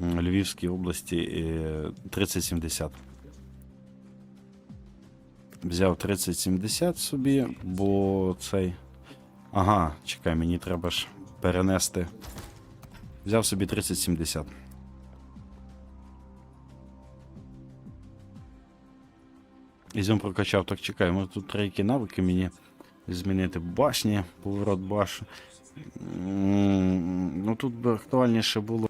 Львівській області е, 3070. Взяв 3070 собі, бо цей. Ага, чекай, мені треба ж перенести. Взяв собі 3070. Ізюм прокачав, так чекай, може тут треба навики мені змінити. Башні, поворот баш. Ну тут би актуальніше було.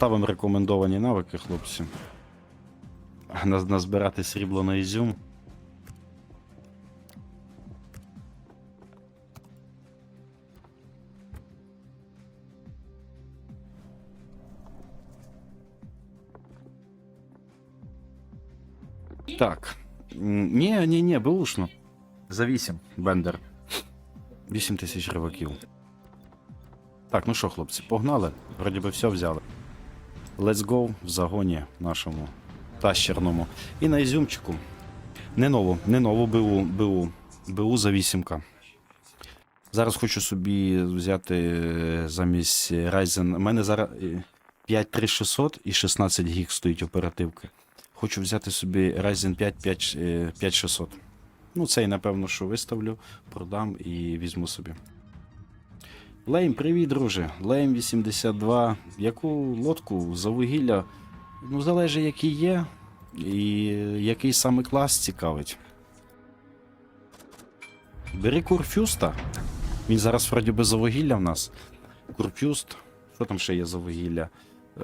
Поставимо рекомендовані навики, хлопці. Наз- Назбирати срібло на ізюм. Так. Ні, ні, ні, беушно. За 8, Бендер. 8 тисяч риваків. Так, ну що, хлопці, погнали. Вроді би все взяли. Let's go в загоні нашому тащерному. І на ізюмчику. Не нову, не нову БУ, БУ. БУ за 8. Зараз хочу собі взяти е, замість Ryzen. У мене зараз е, 53600 і 16 гіг стоїть оперативки. Хочу взяти собі Ryzen 5 5, е, 5600. Ну, цей, напевно, що виставлю, продам і візьму собі. Лейм, привіт, друже. Лейм 82. Яку лодку за вугілля? Ну, залежить, який є, і який саме клас цікавить. Бери Курфюста. Він зараз вроді би за вугілля в нас. Курфюст. Що там ще є за вугілля?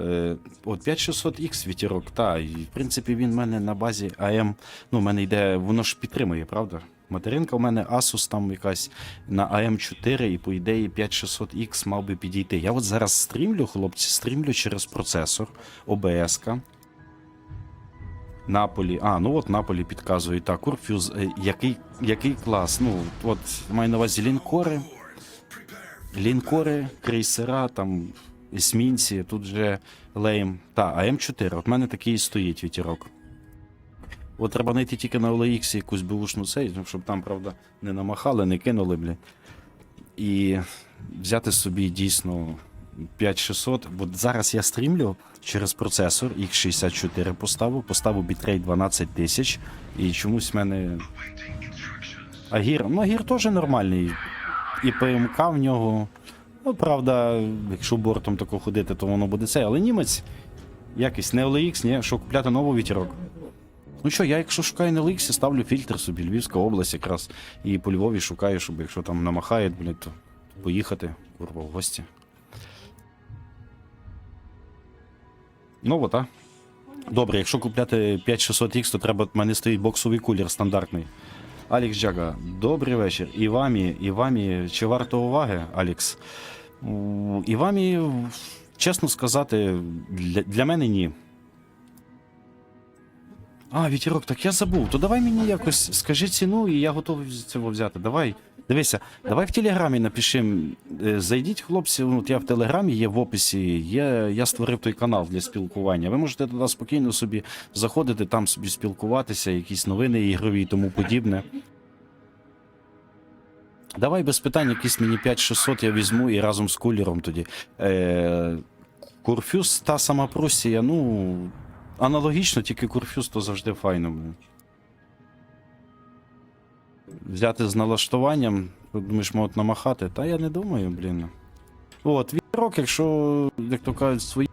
Е, от 5600X вітерок, та, і в принципі він в мене на базі АМ. Ну, в мене йде, воно ж підтримує, правда? Материнка у мене Asus там якась на AM4, і по ідеї 5600X мав би підійти. Я от зараз стрімлю, хлопці, стрімлю через процесор OBS. Наполі. А, ну от Наполі підказує. Так, Курфюз. Е, Який, який клас? Ну, от маю на увазі лінкори. Лінкори, крейсера, там, есмінці, тут же лейм. Та, АМ4. От в мене такий і стоїть вітерок. От треба знайти тільки на OLX якусь бушну цей, ну, щоб там, правда, не намахали, не кинули, блін. І взяти собі дійсно 5600. Бо зараз я стрімлю через процесор X64 поставив, поставив бітрейт 12 тисяч, і чомусь в мене. А гір, ну гір теж нормальний. І ПМК в нього. Ну, правда, якщо бортом тако ходити, то воно буде це. Але німець якийсь не OLX, ні, що купляти новий вітерок. Ну що, я якщо шукаю на Ліксі, ставлю фільтр собі, Львівська область якраз. І по Львові шукаю, щоб якщо там намахають, блядь, то поїхати, курва, в гості. Ну, а. Добре, якщо купляти 5600X, то треба, в мене стоїть боксовий кулер стандартний. Алікс Джага, добрий вечір. І вамі, і вамі, чи варто уваги, Алікс? І вамі, чесно сказати, для, для мене ні. А, вітерок, так я забув. То давай мені якось скажи ціну, і я готовий цього взяти. Давай. Дивися, давай в телеграмі напишем. е, Зайдіть, хлопці. ну, От я в телеграмі є в описі. Є, я створив той канал для спілкування. Ви можете туди спокійно собі заходити, там собі спілкуватися, якісь новини ігрові і тому подібне. Давай без питань, якісь мені 5600 я візьму і разом з кулером тоді. Е, Курфюз, та сама Прусія, ну. Аналогічно, тільки Курфюз то завжди файно. Взяти з налаштуванням, думаєш, можуть намахати? Та я не думаю, блін. От, вітерок, якщо, як то кажуть, свої.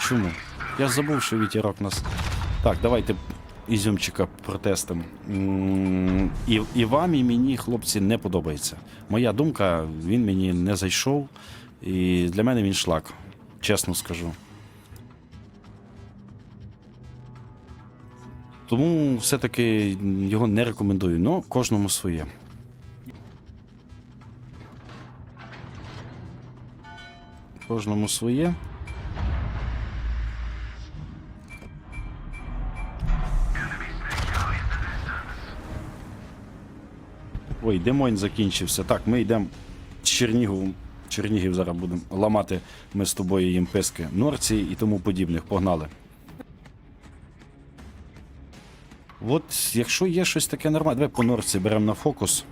Чому? Я забув, що вітерок нас. Так, давайте ізюмчика протестимо. І, і вам, і мені, хлопці, не подобається. Моя думка, він мені не зайшов, і для мене він шлак, чесно скажу. Тому все-таки його не рекомендую. Ну, кожному своє. Кожному своє. Ой, Демонь закінчився. Так, ми йдемо з Чернігів. Чернігів зараз будемо ламати ми з тобою їм писки Норці і тому подібних. Погнали. От якщо є щось таке нормальне, давай по норці беремо на фокус.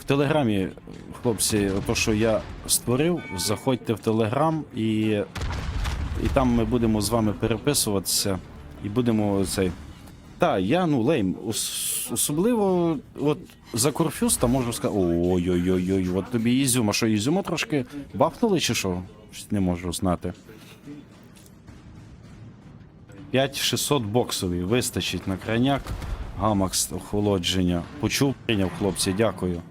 В Телеграмі, хлопці, то, що я створив, заходьте в Телеграм і, і там ми будемо з вами переписуватися і будемо цей. Так, я ну лейм. Ос- особливо от за Корфюста можу сказати. Ой-ой-ой, от тобі Ізюм. А що, Ізюма трошки бахнули чи що? Не можу знати. 5600 боксовий вистачить на крайняк. Гамакс охолодження. Почув, прийняв хлопці, дякую.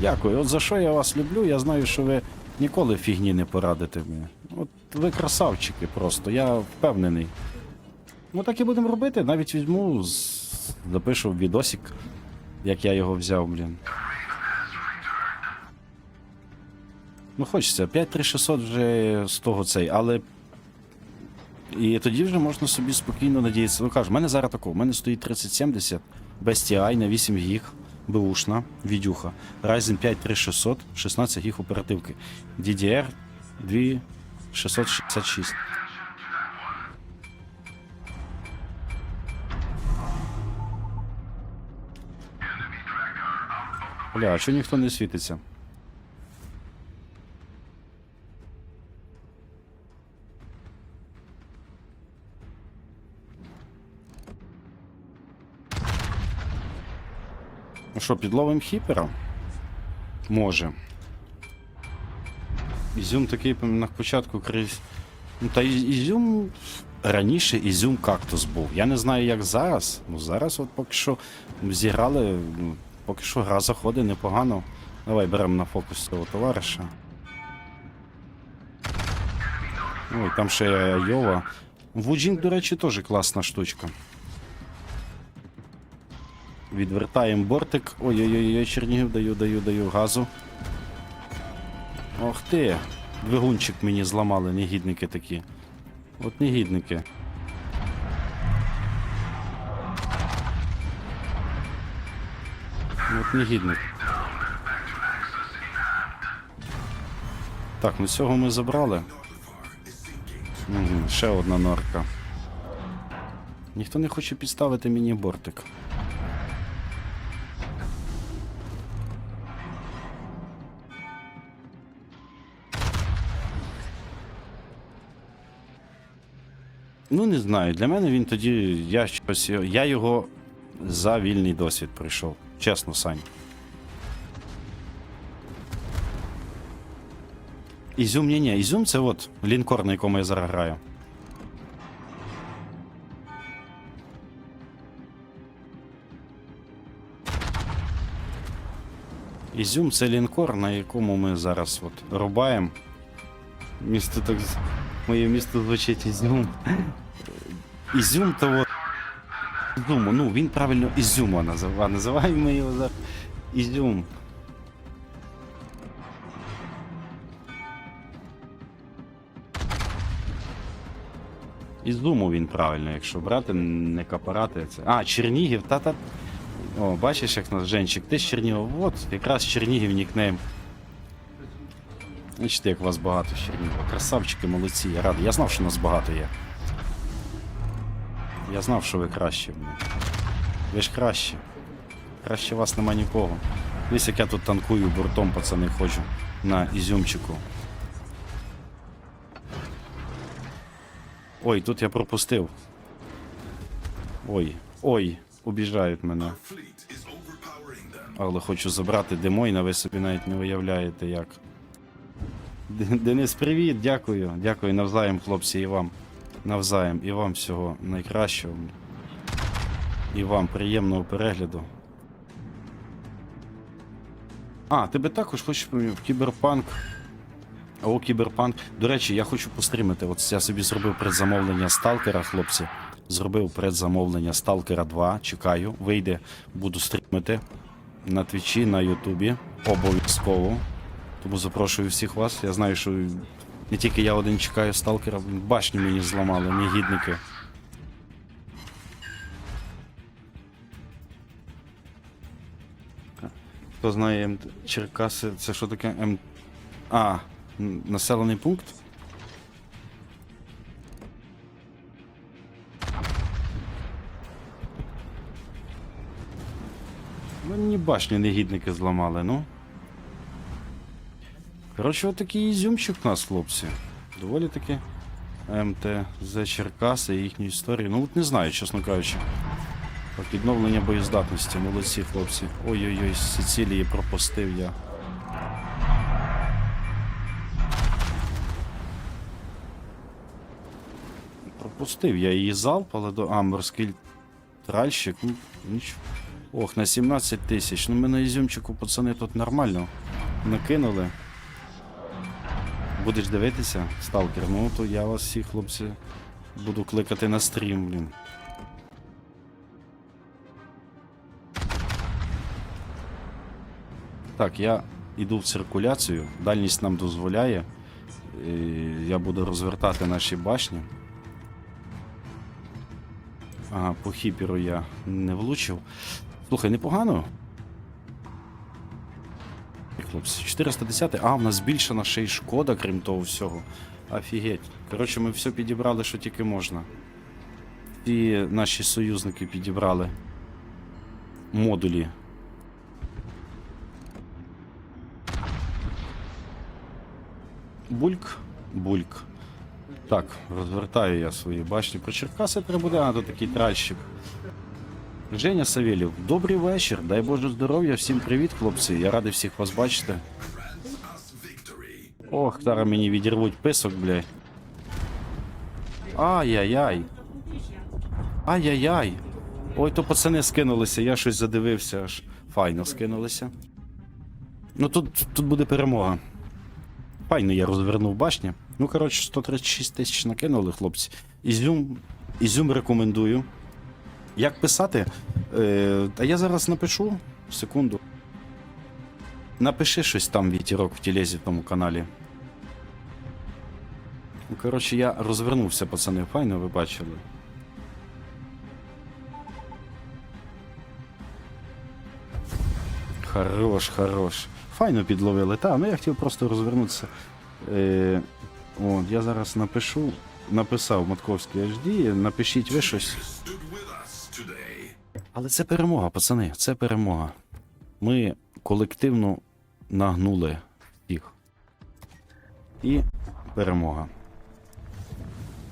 Дякую. От за що я вас люблю, я знаю, що ви ніколи фігні не порадите мені. От ви красавчики просто, я впевнений. Ну так і будемо робити. Навіть візьму, запишу відосик, як я його взяв, блін. Ну, хочеться, 5600 вже з того цей, але. І тоді вже можна собі спокійно надіятися. Ну кажу, в мене зараз тако, в мене стоїть 3070 без TI на 8 гіг, беушна, відюха. Ryzen 5 3600, 16 гіг оперативки. DDR 2666. Бля, а чого ніхто не світиться? Що, підловим хіпера? Може. Ізюм такий на початку крізь. Ну та Ізюм. Раніше Ізюм кактус був. Я не знаю, як зараз. Ну зараз от поки що зіграли. ну, Поки що гра заходить непогано. Давай беремо на фокус цього товариша. Ой, там ще Йова. Вуджінг, до речі, теж класна штучка. Відвертаємо бортик. Ой-ой-ой, Чернігів даю, даю, даю газу. Ох ти! Двигунчик мені зламали, негідники такі. От негідники. От негідник. Так, ну цього ми забрали. Угу, ще одна норка. Ніхто не хоче підставити мені бортик. Ну, не знаю. Для мене він тоді. Я щось. Я його за вільний досвід прийшов. Чесно, Сань. Ізюм, ні, ні, Ізюм це от лінкор, на якому я зараз граю. Ізюм це лінкор, на якому ми зараз от рубаємо. Місто так. Моє місто звучить Ізюм. Ізюм то от. Ну він правильно Ізюма називає. Називаємо його зараз Ізюм. Ізуму він правильно, якщо брати, не капарати. Це. А, Чернігів, та-та. О, бачиш, як нас Женчик, ти з Чернігова. От, якраз Чернігів нікнейм. Бачите, як вас багато з. Красавчики, молодці, я радий. Я знав, що нас багато є. Я знав, що ви блін. Ви ж кращі. Краще вас нема нікого. Дивись, як я тут танкую бортом, пацани, ходжу на ізюмчику. Ой, тут я пропустив. Ой, ой, обіжають мене. Але хочу забрати Демойна, ви собі навіть не уявляєте як. Денис, привіт, дякую. Дякую навзаєм, хлопці, і вам. Навзаєм, і вам всього найкращого. І вам приємного перегляду. А, тебе також хочеш в кіберпанк. О, кіберпанк. До речі, я хочу пострімити. От я собі зробив предзамовлення Сталкера, хлопці. Зробив предзамовлення Сталкера 2. Чекаю. Вийде, буду стрімити на Твічі, на Ютубі. Обов'язково. Тому запрошую всіх вас. Я знаю, що не тільки я один чекаю сталкера, башню мені зламали, негідники. Хто знає М... Черкаси, це що таке М. А, населений пункт? Мені башню негідники зламали, ну. Коротше, отакий ізюмчик у нас, хлопці. Доволі таки МТЗ Черкаси і їхню історію. Ну от не знаю, чесно кажучи. Так, відновлення боєздатності, молодці хлопці. Ой-ой-ой, з Сицилії пропустив я. Пропустив я її залп, але до. А, морський тральщик. Ну, нічого. Ох, на 17 тисяч. Ну ми на ізюмчику, пацани, тут нормально. Накинули. Будеш дивитися, сталкер, ну то я вас всіх, хлопці, буду кликати на стрім, блін. Так, я йду в циркуляцію, дальність нам дозволяє. Я буду розвертати наші башні. Ага, по хіперу я не влучив. Слухай, непогано. Хлопці, 410, а, в нас збільшена ще й шкода, крім того всього. Офігеть. Коротше, ми все підібрали, що тільки можна. І наші союзники підібрали модулі. Бульк, бульк. Так, розвертаю я свої башні. Про Черкаси треба буде, а тут такий тральщик. Женя Савєлєв, добрий вечір. Дай Боже здоров'я, всім привіт, хлопці. Я радий всіх вас бачити. Ох, зараз мені відірвуть писок, блядь. Ай-яй-яй. Ай-яй-яй. Ой, то пацани скинулися, я щось задивився аж. Файно скинулися. Ну тут, тут буде перемога. Файно я розвернув башні. Ну, коротше, 136 тисяч накинули, хлопці. Ізюм, ізюм рекомендую. Як писати? Е, та я зараз напишу. Секунду. Напиши щось там, вітірок в тілезі в тому каналі. Ну, коротше, я розвернувся, пацани, файно, ви бачили. Хорош, хорош. Файно підловили. Та, ну я хотів просто розвернутися. Е, от, я зараз напишу. Написав Матковський HD, напишіть ви щось. Але це перемога, пацани, це перемога. Ми колективно нагнули їх. І перемога.